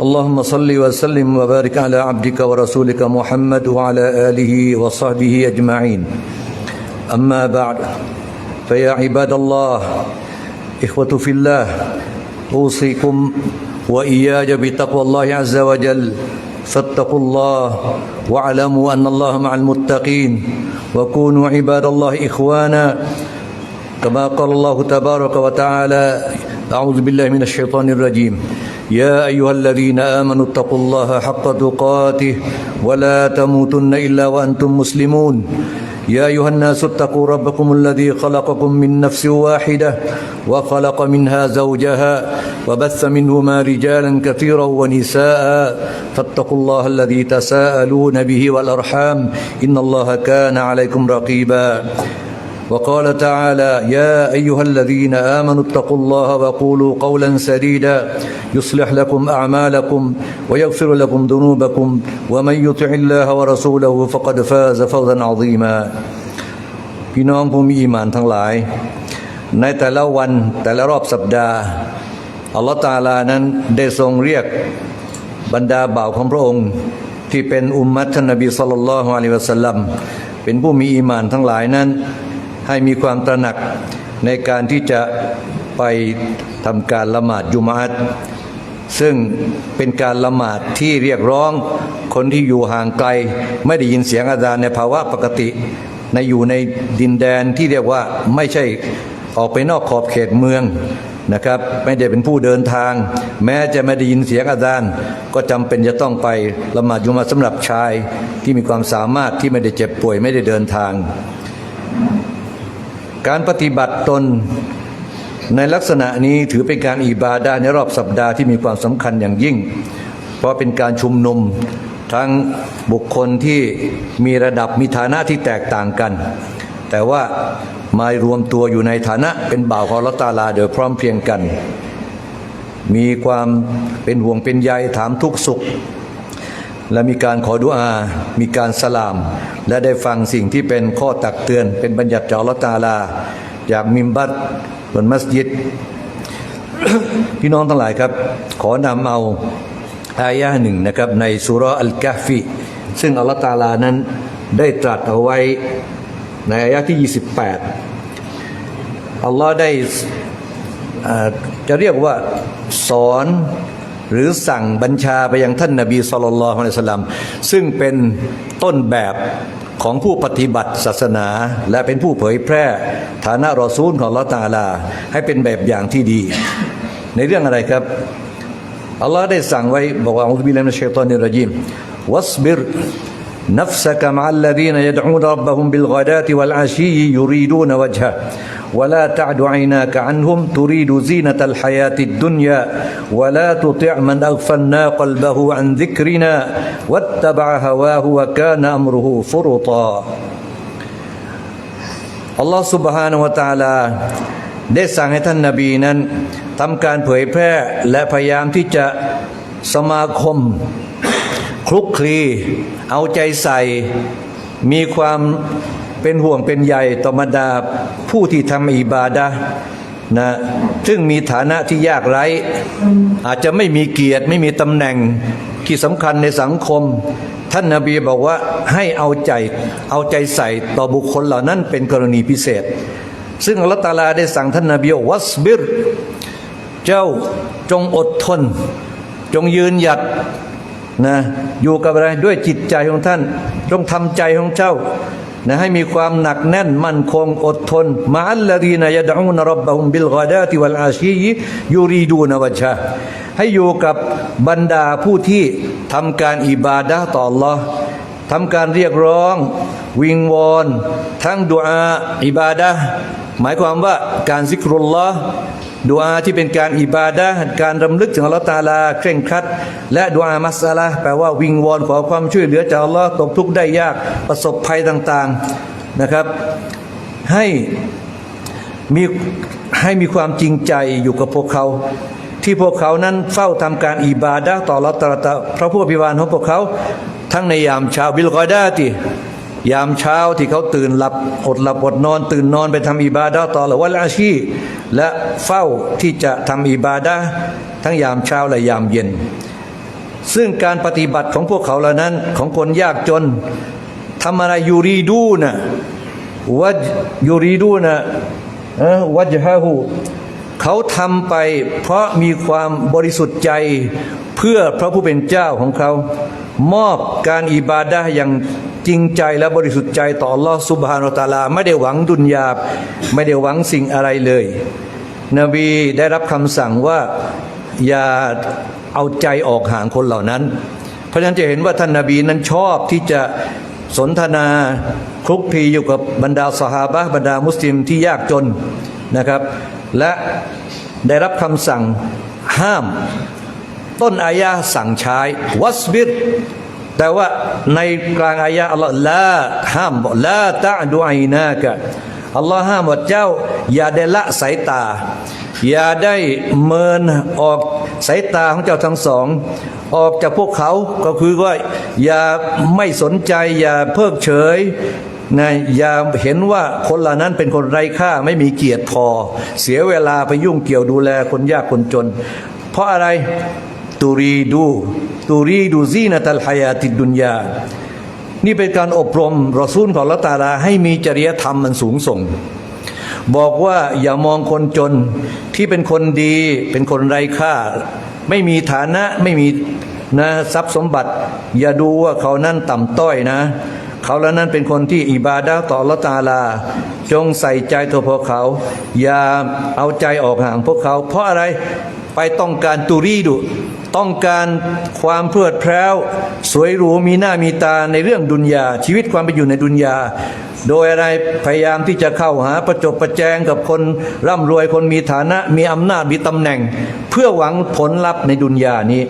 اللهم صل وسلم وبارك على عبدك ورسولك محمد وعلى آله وصحبه أجمعين. أما بعد فيا عباد الله إخوة في الله أوصيكم وإياي بتقوى الله عز وجل. فاتقوا الله واعلموا أن الله مع المتقين. وكونوا عباد الله إخوانا كما قال الله تبارك وتعالى أعوذ بالله من الشيطان الرجيم. يا أيها الذين آمنوا اتقوا الله حق تقاته ولا تموتن إلا وأنتم مسلمون. يا أيها الناس اتقوا ربكم الذي خلقكم من نفس واحدة وخلق منها زوجها وبث منهما رجالا كثيرا ونساء. فاتقوا الله الذي تساءلون به والأرحام. إن الله كان عليكم رقيبا. وقال تعالى يا ايها الذين امنوا اتقوا الله وقولوا قولا سديدا يصلح لكم اعمالكم ويغفر لكم ذنوبكم ومن يطع الله ورسوله فقد فاز فوزا عظيما พี่น้องผู้มีอีหมานทั้งหลาย ในแต่ละวันแต่ละรอบสัปดาห์อัลลอฮฺตาลานั้นได้ทรงเรียกบรรดาบ่าวของพระองค์ ที่เป็นอุมมัตท่านนบีสุลต่านละฮ์อะลัยวะสัลลัมเป็นผู้มีอีหมานทั้งหลายนั้น ให้มีความตระหนักในการที่จะไปทำการละหมาดยุมาตซึ่งเป็นการละหมาดที่เรียกร้องคนที่อยู่ห่างไกล ไม่ได้ยินเสียงอาจารย์ในภาวะปกติ ในอยู่ในดินแดนที่เรียกว่าไม่ใช่ออกไปนอกขอบเขตเมืองนะครับ ไม่ได้เป็นผู้เดินทาง แม้จะไม่ได้ยินเสียงอาจารย์ก็จำเป็นจะต้องไปละหมาดยุมาสำหรับชายที่มีความสามารถที่ไม่ได้เจ็บป่วยไม่ได้เดินทาง การปฏิบัติตนในลักษณะนี้ถือเป็นการอิบาดาในรอบสัปดาห์ที่มีความสำคัญอย่างยิ่ง เพราะเป็นการชุมนุมทั้งบุคคลที่มีระดับมีฐานะที่แตกต่างกัน แต่ว่ามารวมตัวอยู่ในฐานะเป็นบ่าวของละตาลาโดยพร้อมเพรียงกัน มีความเป็นห่วงเป็นใยถามทุกสุข และมีการขอดุอา มีการสลาม และได้ฟังสิ่งที่เป็นข้อตักเตือน เป็นบัญญัติจากอัลอตาลา จากมิมบัตบนมัสยิด พี่น้องทั้งหลายครับ ขอนำเอาอายะหนึ่งนะครับ ในสุราอัลกะฟีซึ่งอัลลอฮฺตาลานั้นได้ตรัสเอาไว้ในอายะที่ 28 อัลลอฮ์ได้จะเรียกว่าสอน หรือสั่งบัญชาไปยังท่านนาบีสุลต่านละฮ์อะลิสสลามซึ่งเป็นต้นแบบของผู้ปฏิบัติศาสนา และเป็นผู้เผยแพร่ฐานะรอซูลของลอตาลา ให้เป็นแบบอย่างที่ดี ในเรื่องอะไรครับอัลลอฮ์ได้สั่งไว้บอกว่าอัลลอฮฺบิลลาฮิมินัชชัยตอนิรรจิมวัสบิร نفسك مع الذين يدعون ربهم بالغداة والعشي يريدون وجهه ولا تعد عيناك عنهم تريد زينة الحياة الدنيا ولا تطع من أغفلنا قلبه عن ذكرنا واتبع هواه وكان أمره فرطا الله سبحانه وتعالى ได้สั่งให้ท่านนาบีนั้นทำการเผยแพร่และพยายามที่จะสมาคม คลุกคลี เอาใจใส่ มีความเป็นห่วงเป็นใยต่อบรรดาผู้ที่ทำอิบาดะนะซึ่งมีฐานะที่ยากไร้อาจจะไม่มีเกียรติไม่มีตำแหน่งที่สำคัญในสังคม ท่านนาบีบอกว่าให้เอาใจเอาใจใส่ต่อบุคคลเหล่านั้นเป็นกรณีพิเศษ ซึ่งอัลตาลาได้สั่งท่านนาบีวัสบิร เจ้าจงอดทน จงยืนหยัด นะอยู่กับอะไรด้วยจิตใจของท่านจงทำใจของเจ้านะให้มีความหนักแน่นมั่นคงอดทนมาอัลลดีนายดะอูนรับบะฮุมบิลกอดาติวัลอาชียูรีดูนวะชาให้อยู่กับบรรดาผู้ที่ทำการอิบาดะต่อ Allah ทำการเรียกร้อง วิงวอนทั้งดุอาอิบาดะหมายความว่าการซิกรุลลอ ดูอาที่เป็นการอิบาดะการรำลึกถึงอัลลอฮ์ตาลา เคร่งครัด และดูอามัสอะละห์แปลว่าวิงวอนขอความช่วยเหลือจากอัลลอฮ์ตกทุกข์ได้ยากประสบภัยต่างๆนะครับ ให้มีให้มีความจริงใจอยู่กับพวกเขา ที่พวกเขานั้นเฝ้าทำการอิบาดะต่ออัลลอฮ์ตะอาลาพระผู้อภิบาลของพวกเขา ทั้งในยามเช้าบิลกอดาติยามเช้าที่เขาตื่นหลับอดหลับอดนอน ตื่นนอนไปทำอิบาดะต่อละวันอาชี และเฝ้าที่จะทำอิบาดะทั้งยามเช้าและยามเย็น ซึ่งการปฏิบัติของพวกเขาเหล่านั้นของคนยากจนทำอะไรยูรีดูนะวัจยูรีดูนะอ่อวัจฮะฮูเขาทำไปเพราะมีความบริสุทธิ์ใจเพื่อพระผู้เป็นเจ้าของเขา มอบการอิบาดะห์อย่างจริงใจและบริสุทธิ์ใจต่อ Allah Subhanahu Taala ไม่ได้หวังดุนยาไม่ได้หวังสิ่งอะไรเลย นบีได้รับคำสั่งว่าอย่าเอาใจออกห่างคนเหล่านั้น เพราะฉะนั้นจะเห็นว่าท่านนาบีนั้นชอบที่จะสนทนาคลุกคลีอยู่กับบรรดาสหาบะบรรดามุสลิมที่ยากจนนะครับ และได้รับคำสั่งห้าม ต้นอายะสั่งใช้วัสบิรแต่ว่าในกลางอายะอัลลอฮ์ละห้ามบอกละตะดูไอนากะอัลลอฮ์ห้ามว่าเจ้า อย่าได้ละสายตา อย่าได้เมินออกสายตาของเจ้าทั้งสอง ออกจากพวกเขาก็คือว่า อย่าไม่สนใจ อย่าเพิกเฉยนะอย่าเห็นว่าคนเหล่านั้นเป็นคนไร้ค่าไม่มีเกียรติพอ เสียเวลาไปยุ่งเกี่ยวดูแลคนยากคนจน เพราะอะไร ตูรีดูตูรีดูซีนตัลฮายาติดดุนยา นี่เป็นการอบรมรอซูลของละตาลาให้มีจริยธรรมมันสูงส่ง บอกว่าอย่ามองคนจนที่เป็นคนดี เป็นคนไร้ค่า ไม่มีฐานะไม่มีนะทรัพย์สมบัติ อย่าดูว่าเขานั้นต่ำต้อยนะ เขาแล้วนั้นเป็นคนที่อิบาดะต่อละตาลา จงใส่ใจตัวพวกเขา อย่าเอาใจออกห่างพวกเขา เพราะอะไรไปต้องการตูรีดุ ต้องการความเพลิดเพลิวสวยหรูมีหน้ามีตาในเรื่องดุนยา ชีวิตความเป็นอยู่ในดุนยา โดยอะไรพยายามที่จะเข้าหาประจบประแจงกับคนร่ำรวยคนมีฐานะมีอำนาจมีตำแหน่ง เพื่อหวังผลลัพธ์ในดุนยานี้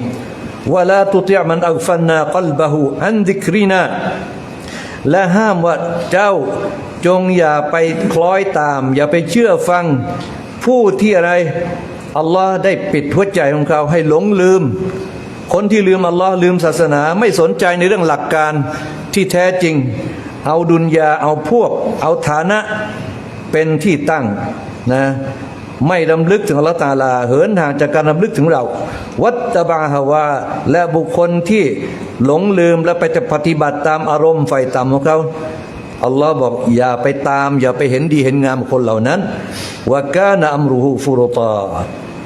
วะลาตุติยมันอักฟันนากัลบะฮูอันดิกรีนาและห้ามว่าเจ้าจงอย่าไปคล้อยตาม อย่าไปเชื่อฟังผู้ที่อะไร อัลลอฮ์ได้ปิดหัวใจของเขาให้หลงลืม คนที่ลืมอัลลอฮ์ลืมศาสนา ไม่สนใจในเรื่องหลักการที่แท้จริง เอาดุนยาเอาพวก เอาฐานะเป็นที่ตั้งนะไม่รำลึกถึงอัลลอฮ์ตาลา เหินห่างจากการรำลึกถึงเรา วัตตะบาฮาวา และบุคคลที่หลงลืมและไปจะปฏิบัติตามอารมณ์ไฟต่ำของเขาอัลลอฮ์บอกอย่าไปตาม อย่าไปเห็นดีเห็นงามคนเหล่านั้นวากานะอัมรุฮูฟุรตา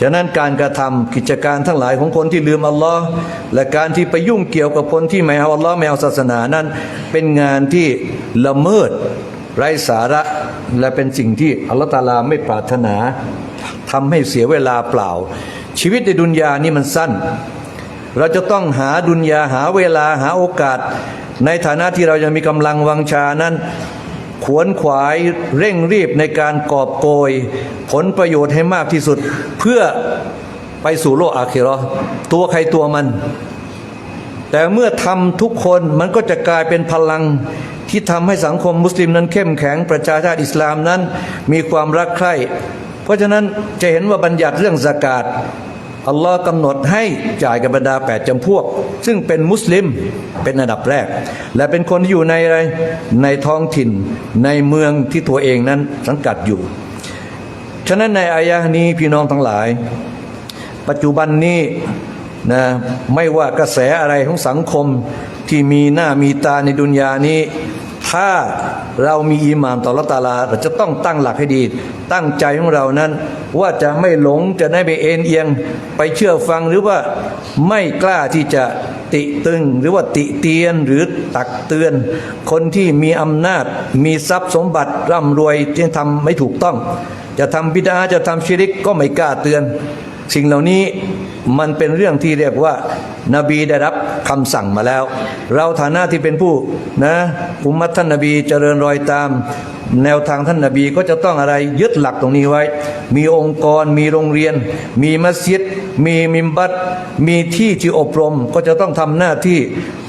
ฉะนั้นการกระทำกิจการทั้งหลายของคนที่ลืมอัลลอฮ์และการที่ไปยุ่งเกี่ยวกับคนที่ไม่เอาอัลลอฮ์ไม่เอาศาสนานั้น เป็นงานที่ละเมิดไร้สาระและเป็นสิ่งที่อัลลอฮฺตาลาไม่ปรารถนาทำให้เสียเวลาเปล่า ชีวิตในดุนยานี่มันสั้น เราจะต้องหาดุนยาหาเวลาหาโอกาส ในฐานะที่เรายังมีกำลังวังชานั้น ขวนขวายเร่งรีบในการกอบโกย ผลประโยชน์ให้มากที่สุด เพื่อไปสู่โลกอาคิเราะห์ตัวใครตัวมัน แต่เมื่อทำทุกคนมันก็จะกลายเป็นพลังที่ทำให้สังคมมุสลิมนั้นเข้มแข็งประชาชาติอิสลามนั้นมีความรักใคร่เพราะฉะนั้นจะเห็นว่าบัญญัติเรื่องสกาด อัลลอฮ์กำหนดให้จ่ายกับบรรดาแปดจำพวก ซึ่งเป็นมุสลิมเป็นอันดับแรก และเป็นคนที่อยู่ในอะไรในท้องถิ่นในเมืองที่ตัวเองนั้นสังกัดอยู่ ฉะนั้นในอายะห์นี้พี่น้องทั้งหลาย ปัจจุบันนี้นะไม่ว่ากระแสอะไรของสังคมที่มีหน้ามีตาในดุนยานี้ ถ้าเรามีอีหมานต่อละตาลาเราจะต้องตั้งหลักให้ดี ตั้งใจของเรานั้น ว่าจะไม่หลงจะได้ไปเอ็นเอียง ไปเชื่อฟังหรือว่าไม่กล้าที่จะติตึงหรือว่าติเตียนหรือตักเตือน คนที่มีอำนาจมีทรัพย์สมบัติร่ำรวยที่ทำไม่ถูกต้อง จะทำบิดาจะทำชิริกก็ไม่กล้าเตือน สิ่งเหล่านี้มันเป็นเรื่องที่เรียกว่านบีได้รับคำสั่งมาแล้ว เราฐานะที่เป็นผู้นะอุมมัตท่านนบีเจริญรอยตาม แนวทางท่านนาบีก็จะต้องอะไรยึดหลักตรงนี้ไว้ มีองค์กร มีโรงเรียน มีมัสยิด มีมิมบัตมีที่ที่อบรมก็จะต้องทำหน้าที่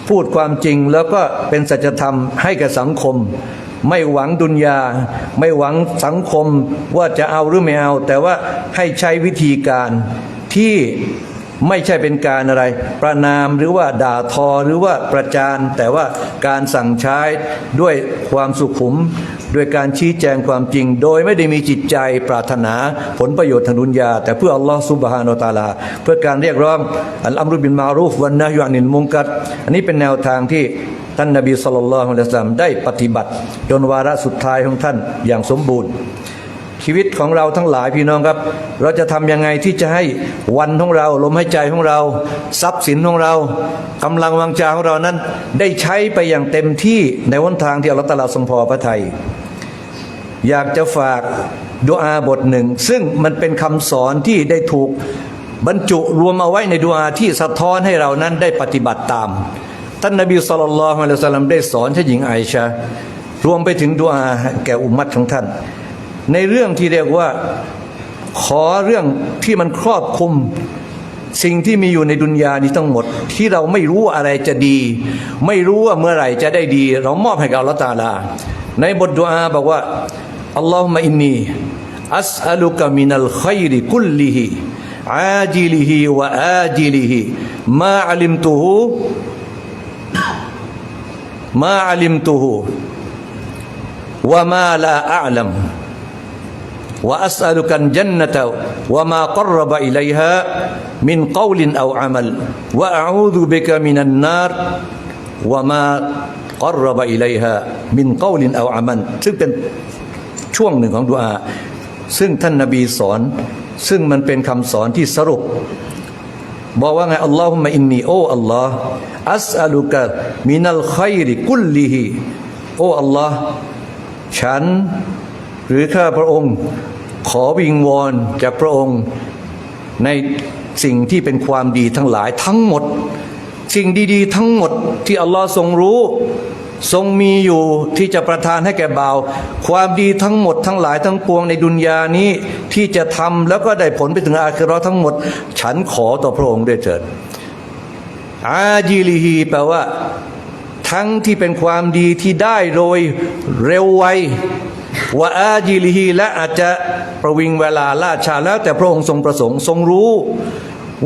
พูดความจริงแล้วก็เป็นสัจธรรมให้แก่สังคม ไม่หวังดุนยา ไม่หวังสังคมว่าจะเอาหรือไม่เอา แต่ว่าให้ใช้วิธีการที่ไม่ใช่เป็นการอะไร ประนามหรือว่าด่าทอหรือว่าประจาน แต่ว่าการสั่งใช้ด้วยความสุขุม ด้วยการชี้แจงความจริง โดยไม่ได้มีจิตใจปรารถนาผลประโยชน์ทางดุนยา แต่เพื่ออัลลอฮ์ซุบฮานอตาลา เพื่อการเรียกร้องอัลอัมรุบินมารูฟวันนะฮยอานินมุงกัดอันนี้เป็นแนวทางที่ ท่านนบีสุลต่านละฮ์อะลัยฮิวะซัลลัมได้ปฏิบัติ จนวาระสุดท้ายของท่านอย่างสมบูรณ์ ชีวิตของเราทั้งหลายพี่น้องครับ เราจะทำยังไงที่จะให้วันของเราลมหายใจของเรา ทรัพย์สินของเรากำลังวังชาของเรานั้น ได้ใช้ไปอย่างเต็มที่ในวันทางที่อัลลอฮฺตะอาลาทรงพอพระทัยอยากจะฝากดุอาบทหนึ่ง ซึ่งมันเป็นคำสอนที่ได้ถูกบรรจุรวมเอาไว้ในดุอาที่สะท้อนให้เรานั้นได้ปฏิบัติตาม ท่านนบีสุลต่านละฮ์ละสัลลัมได้สอนท่านหญิงไอชารวมไปถึงดุอาแก่อุมมัตของท่าน ในเรื่องที่เรียกว่าขอเรื่องที่มันครอบคลุมสิ่งที่มีอยู่ในดุนยานี้ทั้งหมด ที่เราไม่รู้อะไรจะดี ไม่รู้ว่าเมื่อไหร่จะได้ดี เรามอบให้กับอัลตาลา ในบทดุอาบอกว่าอัลลอฮุมะอินนีอัสอัลุกะมินัลขัยริกุลลิฮิอาจิลิฮิวะอาจิลิฮิมาอัลิมตุฮู มาอัลิมตุฮูวะมาลาอัลลัม وأسألك الجنة وما قرب إليها من قول أو عمل وأعوذ بك من النار وما قرب إليها من قول أو عمل ซึ่งเป็นช่วงหนึ่งของดุอา ซึ่งท่านนบีสอน ซึ่งมันเป็นคำสอนที่สรุป บอกว่าไงอัลลอฮุมะอินนีโออัลลอฮ์อัสอลุกะมินัลขัยริกุลลีฮีโออัลลอฮ์ฉัน หรือข้าพระองค์ ขอวิงวอนจากพระองค์ในสิ่งที่เป็นความดีทั้งหลายทั้งหมด สิ่งดีๆ ทั้งหมดที่อัลลอฮ์ทรงรู้ ทรงมีอยู่ที่จะประทานให้แก่บ่าว ความดีทั้งหมดทั้งหลายทั้งปวงในดุนยานี้ที่จะทำแล้วก็ได้ผลไปถึงอาคิราะห์ทั้งหมด ฉันขอต่อพระองค์ด้วยเถิดอาจีลีฮีแปลว่า ทั้งที่เป็นความดีที่ได้โดยเร็วไวว่าอาจีลีฮีและอาจจะประวิงเวลาล่าช้าแล้วแต่พระองค์ทรงประสงค์ทรงรู้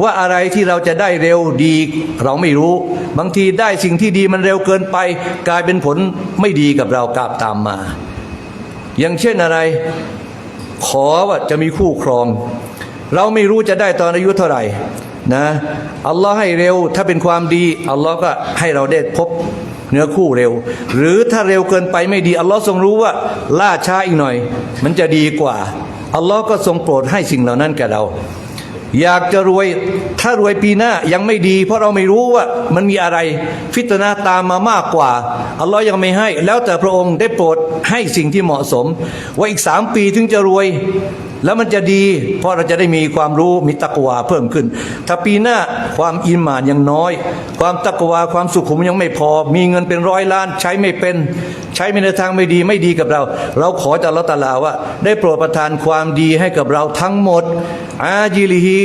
ว่าอะไรที่เราจะได้เร็วดีเราไม่รู้ บางทีได้สิ่งที่ดีมันเร็วเกินไป กลายเป็นผลไม่ดีกับเรากลับตามมา อย่างเช่นอะไร ขอว่าจะมีคู่ครอง เราไม่รู้จะได้ตอนอายุเท่าไหร่นะอัลลอฮ์ให้เร็วถ้าเป็นความดีอัลลอฮ์ก็ให้เราได้พบเนื้อคู่เร็ว หรือถ้าเร็วเกินไปไม่ดีอัลลอฮ์ทรงรู้ว่าล่าช้าอีกหน่อย มันจะดีกว่าอัลลอฮ์ก็ทรงโปรดให้สิ่งเหล่านั้นแก่เรา อยากจะรวยถ้ารวยปีหน้ายังไม่ดี เพราะเราไม่รู้ว่ามันมีอะไร ฟิตนาตามมามากกว่า อัลลอฮ์ยังไม่ให้ แล้วแต่พระองค์ได้โปรดให้สิ่งที่เหมาะสม ว่าอีกสามปีถึงจะรวย แล้วมันจะดี เพราะเราจะได้มีความรู้มีตักวาเพิ่มขึ้น ถ้าปีหน้าความอิมานยังน้อย ความตักวาความสุขุมยังไม่พอ มีเงินเป็นร้อยล้าน ใช้ไม่เป็น ใช้ไม่ในทางไม่ดีไม่ดีกับเรา เราขอจากอัลลอฮ์ตะอาลาว่า ได้โปรดประทานความดีให้กับเราทั้งหมด อาจิลิฮี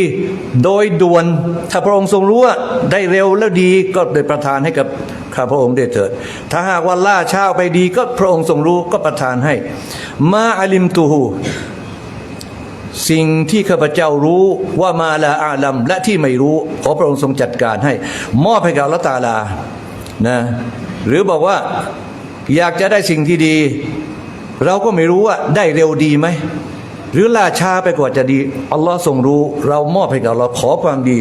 โดยด่วน ถ้าพระองค์ทรงรู้ว่าได้เร็วแล้วดีก็ได้ประทานให้กับข้าพระองค์ได้เถิด ถ้าหากว่าล่าช้าไปดีก็พระองค์ทรงรู้ก็ประทานให้ มาอาลิมตูฮู สิ่งที่ข้าพเจ้ารู้ว่ามาลาอาลัมและที่ไม่รู้ขอพระองค์ทรงจัดการให้ มอบให้กับลลอฮ์ตาลานะหรือบอกว่าอยากจะได้สิ่งที่ดี เราก็ไม่รู้ว่าได้เร็วดีไหมหรือล่าช้าไปกว่าจะดีอัลลอฮ์ทรงรู้ เรามอบให้กับเราขอความดี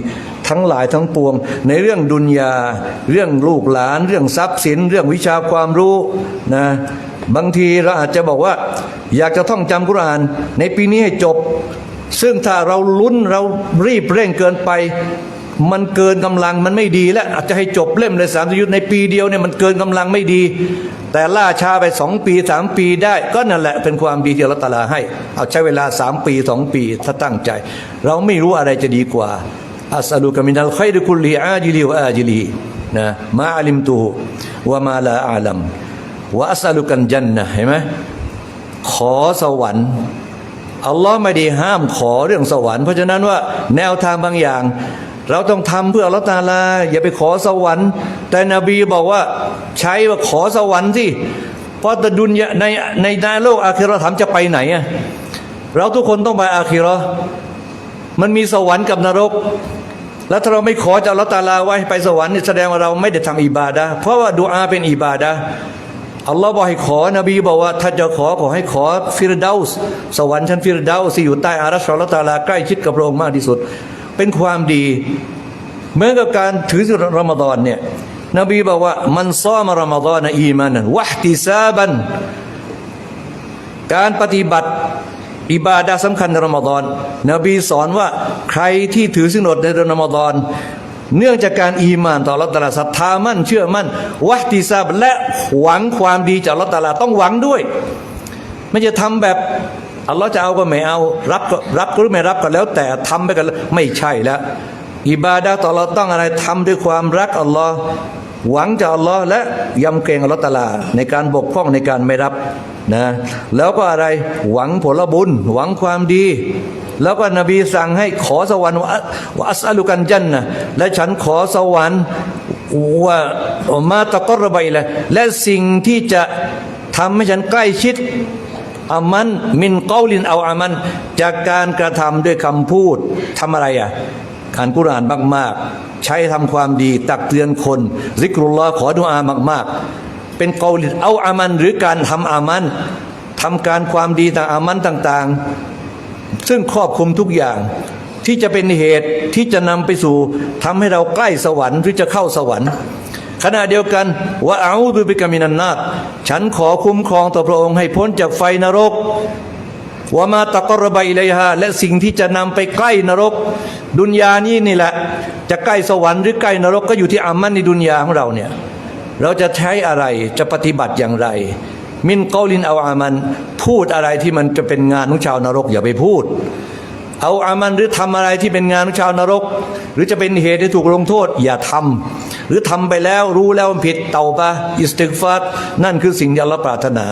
ทั้งหลายทั้งปวง ในเรื่องดุนยา เรื่องลูกหลาน เรื่องทรัพย์สิน เรื่องวิชาความรู้นะ บางทีเราอาจจะบอกว่า อยากจะท่องจำกุรอาน ในปีนี้ให้จบ ซึ่งถ้าเราลุ้นเรารีบเร่งเกินไป มันเกินกำลังมันไม่ดีแล้วอาจจะให้จบเล่มเลยสามยุทธในปีเดียวเนี่ยมันเกินกำลังไม่ดี แต่ล่าช้าไปสองปีสามปีได้ ก็นั่นแหละเป็นความดีที่อัลลอฮฺตะอาลาให้ เอาใช้เวลาสามปีสองปีถ้าตั้งใจ เราไม่รู้อะไรจะดีกว่าอัสอัลุกะมินัลขัยรุคุลีอาจิลีวะอาจิลีนะมาอัลิมตูวะมาลาอาลัม วะอัสลุกันจันนะเห็นไหมขอสวรรค์อัลลอฮ์ไม่ได้ห้ามขอเรื่องสวรรค์ เพราะฉะนั้นว่าแนวทางบางอย่าง เราต้องทำเพื่ออัลลอฮ์ตาลา อย่าไปขอสวรรค์ แต่นบีบอกว่าใช้ว่าขอสวรรค์สิเพราะแต่ดุนยในในในโลกอาคิเราถามจะไปไหนอะเราทุกคนต้องไปอาคิราะห์มันมีสวรรค์กับนรก แล้วถ้าเราไม่ขอจากอัลลอฮ์ตาลาไว้ไปสวรรค์แสดงว่าเราไม่ได้ทำอิบาดะเพราะว่าดูอาเป็นอิบาดะ อัลลอฮ์บอกให้ขอนบีบอกว่า ถ้าจะขอขอให้ขอฟิรดาสสวรรค์ชั้นฟิรดาสที่อยู่ใต้อารัชอัลลอฮ์ตาลาใกล้ชิดกับพระองค์มากที่สุด เป็นความดีเหมือนกับการถือศีลรอมฎอนเนี่ยนบีบอกว่ามันซ้อมรอมฎอนอีมานันวะติซาบัน การปฏิบัติอิบาดาสำคัญในรอมฎอนนบีสอนว่าใครที่ถือสินอดในดือนรอมฎอน เนื่องจากการอีมานต่อรัตลาศรัทธามั่นเชื่อมั่นวะห์ติซาบและหวังความดีจากรัตลาต้องหวังด้วย ไม่จะทำแบบอัลลอฮ์จะเอาก็ไม่เอา รับก็รับก็ไม่รับก็แล้ว แต่ทำไปกันไม่ใช่แล้วอิบาดาต่อเราต้องอะไรทำด้วยความรักอัลลอฮ์หวังจากอัลลอฮ์และยำเกรงอัลลอฮ์ตลาในการบกพร่องในการไม่รับนะแล้วก็อะไรหวังผลบุญหวังความดี แล้วก็นบีสั่งให้ขอสวรรค์ว่าอัสอัลุกันจันนะและฉันขอสวรรค์ว่ามาตะกรบไปเลยและสิ่งที่จะทำให้ฉันใกล้ชิดอามันมินกอลินเอาอามัน จากการกระทำด้วยคำพูดทำอะไรอะอ่านกุรอานมาก ๆ ใช้ทำความดีตักเตือนคนซิกรุลลอขอดุอามาก ๆ เป็นกอลินเอาอามัน หรือการทำอามันทำการความดีต่างอามันต่าง ๆ ซึ่งครอบคลุมทุกอย่างที่จะเป็นเหตุที่จะนำไปสู่ทำให้เราใกล้สวรรค์หรือจะเข้าสวรรค์ขณะเดียวกันว่าเอาดุบิกามินันนาตฉันขอคุ้มครองต่อพระองค์ให้พ้นจากไฟนรกว่ามาตะกรบอิเลยฮะและสิ่งที่จะนำไปใกล้นรก ดุนยานี้นี่แหละ จะใกล้สวรรค์หรือใกล้นรกก็อยู่ที่อามันในดุนยาของเราเนี่ย เราจะใช้อะไรจะปฏิบัติอย่างไร มินกอลินเอาอามัน พูดอะไรที่มันจะเป็นงานของชาวนรก อย่าไปพูด เอาอามันหรือทำอะไรที่เป็นงานของชาวนรก หรือจะเป็นเหตุให้ถูกลงโทษ อย่าทำหรือทำไปแล้วรู้แล้วมันผิดเตาปะอิสติกฟัดนั่นคือสิ่งที่อัลปรารถนา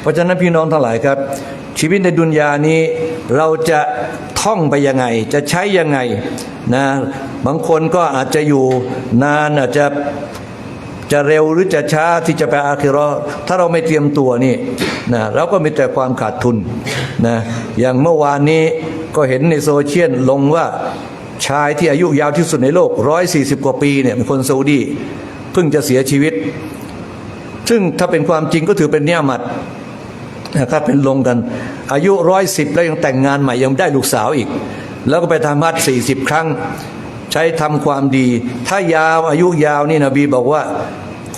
เพราะฉะนั้นพี่น้องทั้งหลายครับ ชีวิตในดุนยานี้เราจะท่องไปยังไง จะใช้ยังไงนะบางคนก็อาจจะอยู่นานอาจจะ จะเร็วหรือจะช้าที่จะไปอาคิราะห์ถ้าเราไม่เตรียมตัวนี่นะเราก็มีแต่ความขาดทุนนะอย่างเมื่อวานนี้ก็เห็นในโซเชียลลงว่าชายที่อายุยาวที่สุดในโลก 140 กว่าปีเนี่ยเป็นคนซาอุดีเพิ่งจะเสียชีวิต ซึ่งถ้าเป็นความจริงก็ถือเป็นเนียมัดนะครับเป็นลงกัน อายุร้อยสิบแล้วยังแต่งงานใหม่ยังได้ลูกสาวอีก แล้วก็ไปทำฮัจสี่สิบครั้ง ใช้ทำความดี ถ้ายาวอายุยาวนี่นบีบอกว่า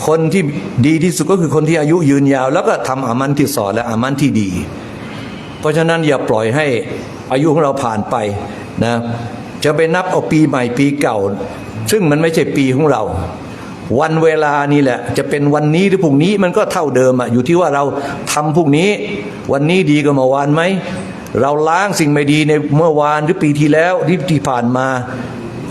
คนที่ดีที่สุดก็คือคนที่อายุยืนยาว แล้วก็ทำอามันที่สอนและอามันที่ดี เพราะฉะนั้นอย่าปล่อยให้อายุของเราผ่านไปนะจะไปนับเอาปีใหม่ปีเก่า ซึ่งมันไม่ใช่ปีของเรา วันเวลานี่แหละ จะเป็นวันนี้หรือพรุ่งนี้มันก็เท่าเดิมอะอยู่ที่ว่าเราทำพรุ่งนี้ วันนี้ดีกว่าเมื่อวานไหมเราล้างสิ่งไม่ดีในเมื่อวานหรือปีที่แล้วที่ผ่านมา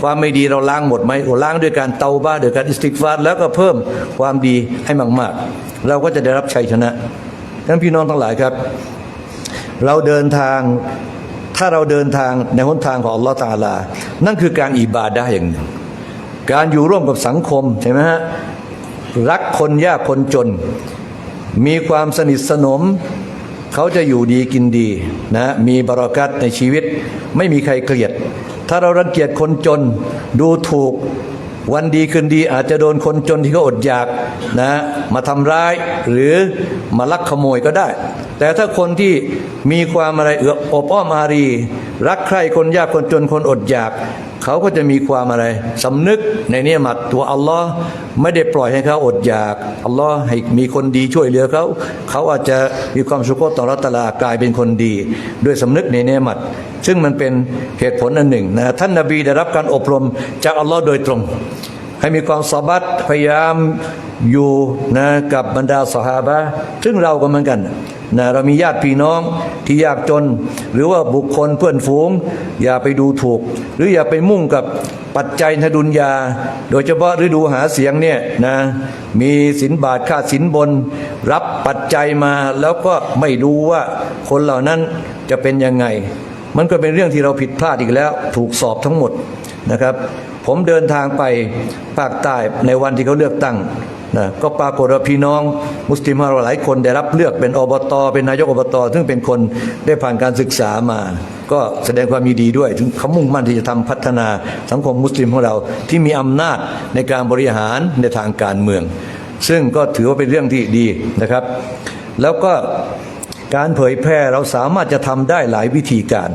ความไม่ดีเราล้างหมดไหมโอ้ล้างด้วยการเตาบ้าด้วยการอิสติกฟาร์แล้วก็เพิ่มความดีให้มากๆ เราก็จะได้รับชัยชนะท่านพี่น้องทั้งหลายครับ เราเดินทางถ้าเราเดินทางในหนทางของอัลลอฮฺตาลา นั่นคือการอิบาดะอย่างหนึ่ง การอยู่ร่วมกับสังคมใช่ไหมฮะรักคนยากคนจน มีความสนิทสนม เขาจะอยู่ดีกินดีนะมีบารักัตในชีวิต ไม่มีใครเกลียด ถ้าเรารังเกียจคนจนดูถูกวันดีคืนดีอาจจะโดนคนจนที่เขาอดอยากนะมาทำร้ายหรือมาลักขโมยก็ได้ แต่ถ้าคนที่มีความอะไรเอื้ออบอ้อมอารี รักใคร่คนยากคนจนคนอดอยาก เขาก็จะมีความอะไรสำนึกในเนียมัดตัวอัลลอฮ์ไม่ได้ปล่อยให้เขาอดอยากอัลลอฮ์ให้มีคนดีช่วยเหลือเขา เขาอาจจะมีความสุขต่อรัตลากลายเป็นคนดี ด้วยสำนึกในเนียมัด ซึ่งมันเป็นเหตุผลอันหนึ่งนะท่านนาบีได้รับการอบรมจากอัลลอฮ์โดยตรง ให้มีความสบัดพยายามอยู่นะกับบรรดาสหาบะซึ่งเราก็เหมือนกันนะเรามีญาติพี่น้องที่ยากจน หรือว่าบุคคลเพื่อนฝูง อย่าไปดูถูก หรืออย่าไปมุ่งกับปัจจัยในดุนยา โดยเฉพาะฤดูหาเสียงเนี่ยนะมีสินบาทค่าสินบน รับปัจจัยมาแล้วก็ไม่ดูว่าคนเหล่านั้นจะเป็นยังไง มันก็เป็นเรื่องที่เราผิดพลาดอีกแล้ว ถูกสอบทั้งหมดนะครับ ผมเดินทางไปภาคใต้ในวันที่เขาเลือกตั้งนะก็ปรากฏว่าพี่น้องมุสลิมเราหลายคนได้รับเลือกเป็นอบต เป็นนายกอบต ซึ่งเป็นคนได้ผ่านการศึกษามา ก็แสดงความยินดีด้วยถึงเขามุ่งมั่นที่จะทำพัฒนาสังคมมุสลิมของเราที่มีอำนาจในการบริหารในทางการเมือง ซึ่งก็ถือว่าเป็นเรื่องที่ดีนะครับ แล้วก็ การเผยแพร่เราสามารถจะทำได้หลายวิธีการ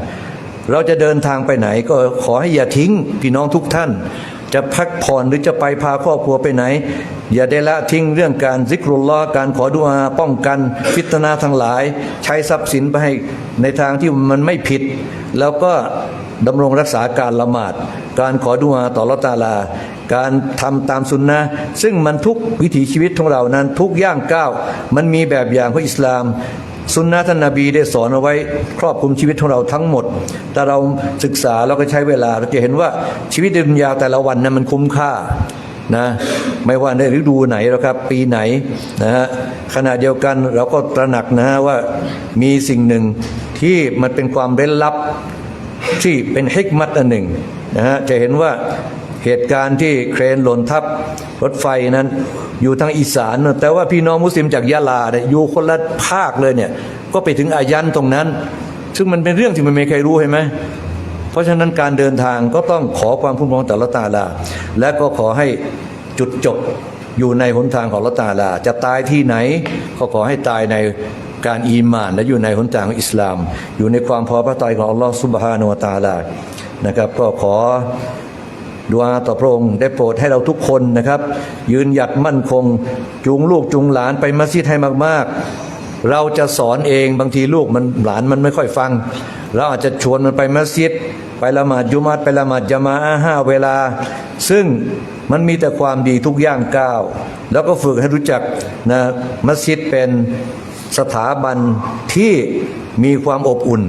เราจะเดินทางไปไหนก็ขอให้อย่าทิ้งพี่น้องทุกท่าน จะพักผ่อนหรือจะไปพาครอบครัวไปไหน อย่าได้ละทิ้งเรื่องการซิกรุลลอการขอดุอาป้องกันฟิตนาทั้งหลาย ใช้ทรัพย์สินไปให้ในทางที่มันไม่ผิด แล้วก็ดำรงรักษาการละหมาด การขอดุอาต่อละตาลา การทำตามสุนนะซึ่งมันทุกวิถีชีวิตของเรานั้นทุกย่างก้าว มันมีแบบอย่างของอิสลาม สุนนะท่านนาบีได้สอนเอาไว้ครอบคลุมชีวิตของเราทั้งหมด แต่เราศึกษาแล้วก็ใช้เวลาเราจะเห็นว่าชีวิตในดุนยาแต่ละวันนั้นมันคุ้มค่านะไม่ว่าในฤดูไหนหรอกครับปีไหนนะฮะขณะเดียวกันเราก็ตระหนักนะฮะว่ามีสิ่งหนึ่งที่มันเป็นความเร้นลับที่เป็นฮิกมัตอันหนึ่งนะฮะจะเห็นว่า เหตุการณ์ที่เครนหล่นทับรถไฟนั้น อยู่ทางอีสาน แต่ว่าพี่น้องมุสลิมจากยะลาเนี่ยอยู่คนละภาคเลยเนี่ย ก็ไปถึงอายันตรงนั้น ซึ่งมันเป็นเรื่องที่มันไม่มีใครรู้เห็นไหมเพราะฉะนั้นการเดินทางก็ต้องขอความคุ้มครองแต่ละตาลา และก็ขอให้จุดจบอยู่ในหนทางของละตาลา จะตายที่ไหนก็ขอให้ตายในการอีมานและอยู่ในหนทางของอิสลาม อยู่ในความพอพระทัยของอัลลอฮฺซุบฮานุวตาลานะครับ ก็ขอ ดูอาต่อพระองค์ได้โปรดให้เราทุกคนนะครับ ยืนหยัดมั่นคง จูงลูกจูงหลานไปมัสยิดให้มาก ๆ เราจะสอนเองบางทีลูกมันหลานมันไม่ค่อยฟัง เราอาจจะชวนมันไปมัสยิด ไปละหมาดยุมัดไปละหมาดจามาห้าเวลา ซึ่งมันมีแต่ความดีทุกย่างก้าว แล้วก็ฝึกให้รู้จักนะมัสยิดเป็นสถาบันที่มีความอบอุ่น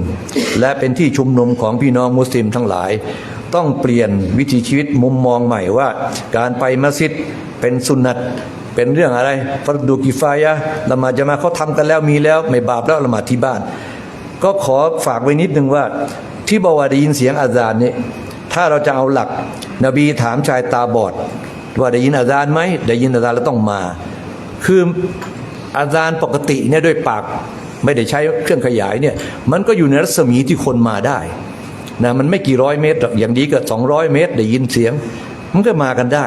และเป็นที่ชุมนุมของพี่น้องมุสลิมทั้งหลาย ต้องเปลี่ยนวิถีชีวิตมุมมองใหม่ว่า การไปมัสยิดเป็นสุนัตเป็นเรื่องอะไรฟรดูกิฟายะละหมาดจะมาเขาทำกันแล้วมีแล้ว ไม่บาปแล้วละหมาดที่บ้าน ก็ขอฝากไว้นิดนึงว่า ที่บอกว่าได้ยินเสียงอาจารย์นี่ถ้าเราจะเอาหลัก นบีถามชายตาบอด ว่าได้ยินอาจารย์ไหมได้ยินอาจารย์แล้วต้องมา คืออาจารย์ปกติเนี่ยด้วยปากไม่ได้ใช้เครื่องขยายเนี่ยมันก็อยู่ในรัศมีที่คนมาได้ นะมันไม่กี่ร้อยเมตรหรอกอย่างดีก็สองร้อยเมตร ได้ยินเสียง มันก็มากันได้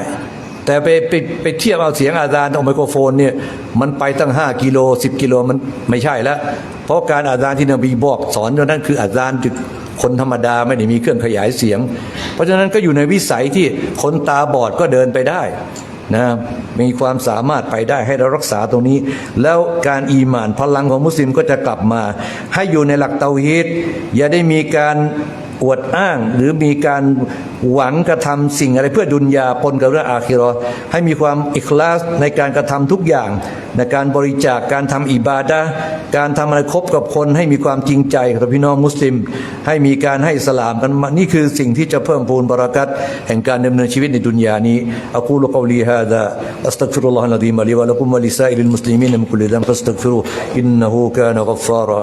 แต่ไปไปไปเทียบเอาเสียงอาจารย์เอาไมโครโฟนเนี่ยมันไปตั้ง 5 กิโล 10 กิโลมันไม่ใช่แล้ว เพราะการอาจารย์ที่นบีบอกสอนนั้นคืออาจารย์คนธรรมดาไม่ได้มีเครื่องขยายเสียง เพราะฉะนั้นก็อยู่ในวิสัยที่คนตาบอดก็เดินไปได้นะมีความสามารถไปได้ให้เรารักษาตรงนี้ แล้วการอีหมานพลังของมุสลิมก็จะกลับมา ให้อยู่ในหลักเตาฮีดอย่าได้มีการ อวดอ้างหรือมีการหวังกระทำสิ่งอะไรเพื่อดุนยาปนกับเรื่องอาคิรอให้มีความอิคลาสในการกระทำทุกอย่างในการบริจาคการทำอิบาดะการทำอะไรคบกับคนให้มีความจริงใจกับพี่น้องมุสลิม ให้มีการให้สลามกันนี่คือสิ่งที่จะเพิ่มพูนบรารักัตแห่งการดำเนินชีวิตในดุนยานี้อักูลกอลีฮาดะอัสตักฟิรุลลอฮ์นะดีมะลีวะละกุมวะลิซาอิลมุสลิมีนมินคุลิดัมฟัสตักฟิรุอินนะฮูกานะกัฟฟาระ